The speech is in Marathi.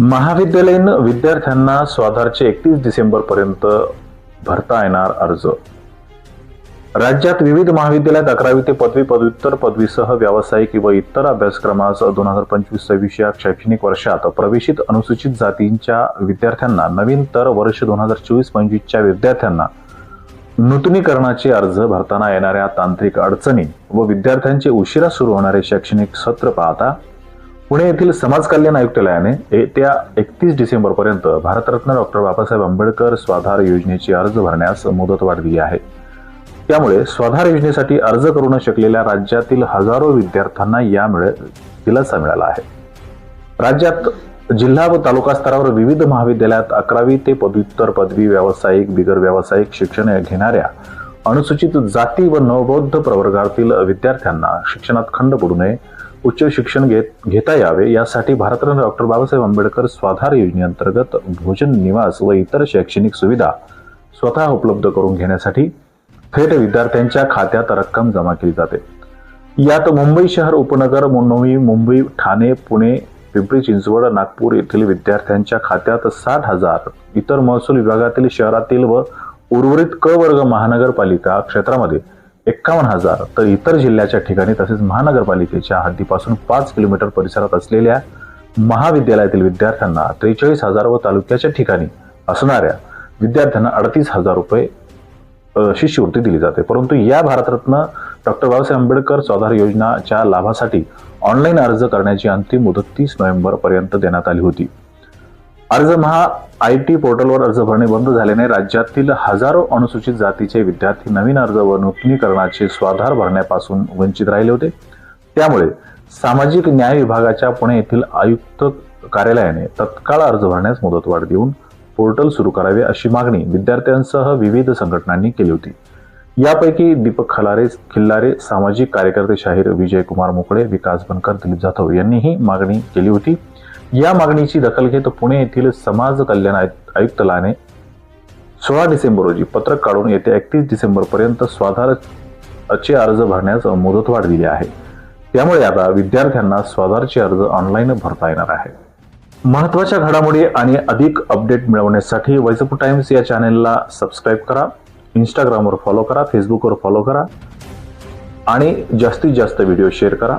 महाविद्यालयीन विद्यार्थ्यांना स्वाधारचे एकतीस डिसेंबर पर्यंत भरता येणार अर्ज. राज्यात विविध महाविद्यालयात अकरावी ते पदवी पदव्युत्तर पदवीसह व्यावसायिक व इतर अभ्यासक्रमास दोन हजार पंचवीस सव्वीस या शैक्षणिक वर्षात प्रवेशित अनुसूचित जातींच्या विद्यार्थ्यांना नवीन तर वर्ष दोन हजार चोवीस पंचवीसच्या विद्यार्थ्यांना नूतनीकरणाचे अर्ज भरताना येणाऱ्या तांत्रिक अडचणी व विद्यार्थ्यांचे उशिरा सुरू होणारे शैक्षणिक सत्र पाहता पुणे येथील समाज कल्याण आयुक्तालयाने येत्या एकतीस डिसेंबर पर्यंत भारतरत्न डॉक्टर बाबासाहेब आंबेडकर स्वाधार योजनेची अर्ज भरण्यास मुदतवाढ दिली आहे. त्यामुळे स्वाधार योजनेसाठी अर्ज करू न शकलेल्या राज्यातील हजारो विद्यार्थ्यांना यामुळे दिलासा मिळाला आहे. राज्यात जिल्हा व तालुका स्तरावर विविध महाविद्यालयात अकरावी ते पदव्युत्तर पदवी व्यावसायिक बिगर व्यावसायिक शिक्षण घेणाऱ्या अनुसूचित जाती व नवबौद्ध प्रवर्गातील विद्यार्थ्यांना शिक्षणात खंड पडू नये उच्च शिक्षण घेत घेता यावे यासाठी भारतरत्न डॉक्टर बाबासाहेब आंबेडकर स्वाधार योजनेअंतर्गत भोजन निवास व इतर शैक्षणिक सुविधा स्वतः उपलब्ध करून घेण्यासाठी थेट विद्यार्थ्यांच्या खात्यात रक्कम जमा केली जाते. यात मुंबई शहर उपनगर नवी मुंबई ठाणे पुणे पिंपरी चिंचवड नागपूर येथील विद्यार्थ्यांच्या खात्यात साठ हजार इतर महसूल विभागातील शहरातील व उर्वरित क वर्ग महानगरपालिका क्षेत्रामध्ये एक्कावन्न हजार तर इतर जिल्ह्याच्या ठिकाणी तसेच महानगरपालिकेच्या हद्दीपासून पाच किलोमीटर परिसरात असलेल्या महाविद्यालयातील विद्यार्थ्यांना त्रेचाळीस हजार व तालुक्याच्या ठिकाणी असणाऱ्या विद्यार्थ्यांना अडतीस हजार रुपये शिष्यवृत्ती दिली जाते. परंतु या भारतरत्न डॉक्टर बाबासाहेब आंबेडकर चौधार योजनाच्या लाभासाठी ऑनलाईन अर्ज करण्याची अंतिम मुदत तीस नोव्हेंबर पर्यंत देण्यात आली होती. अर्ज महा आय टी पोर्टलवर अर्ज भरणे बंद झाल्याने राज्यातील हजारो अनुसूचित जातीचे विद्यार्थी नवीन अर्ज व नूतनीकरणाचे स्वाधार भरण्यापासून वंचित राहिले होते. त्यामुळे सामाजिक न्याय विभागाच्या पुणे येथील आयुक्त कार्यालयाने तत्काळ अर्ज भरण्यास मुदतवाढ देऊन पोर्टल सुरू करावे अशी मागणी विद्यार्थ्यांसह विविध संघटनांनी केली होती. यापैकी दीपक खलारे खिल्लारे सामाजिक कार्यकर्ते शाहीर विजयकुमार मोकळे विकास बनकर दिलीप जाधव यांनीही मागणी केली होती. या मागणीची दखल घेत पुणे येथील समाज कल्याण आयु- आयुक्तालयाने सोळा डिसेंबर रोजी पत्रक काढून येत्या एकतीस डिसेंबर पर्यंत स्वाधारचे अर्ज भरण्यास मुदतवाढ दिली आहे. त्यामुळे आता विद्यार्थ्यांना स्वाधारचे अर्ज ऑनलाईन भरता येणार आहे. महत्त्वाच्या घडामोडी आणि अधिक अपडेट मिळवण्यासाठी वैजपूर टाइम्स या चॅनेलला सबस्क्राईब करा इंस्टाग्रामवर फॉलो करा फेसबुकवर फॉलो करा आणि जास्तीत जास्त व्हिडिओ शेअर करा.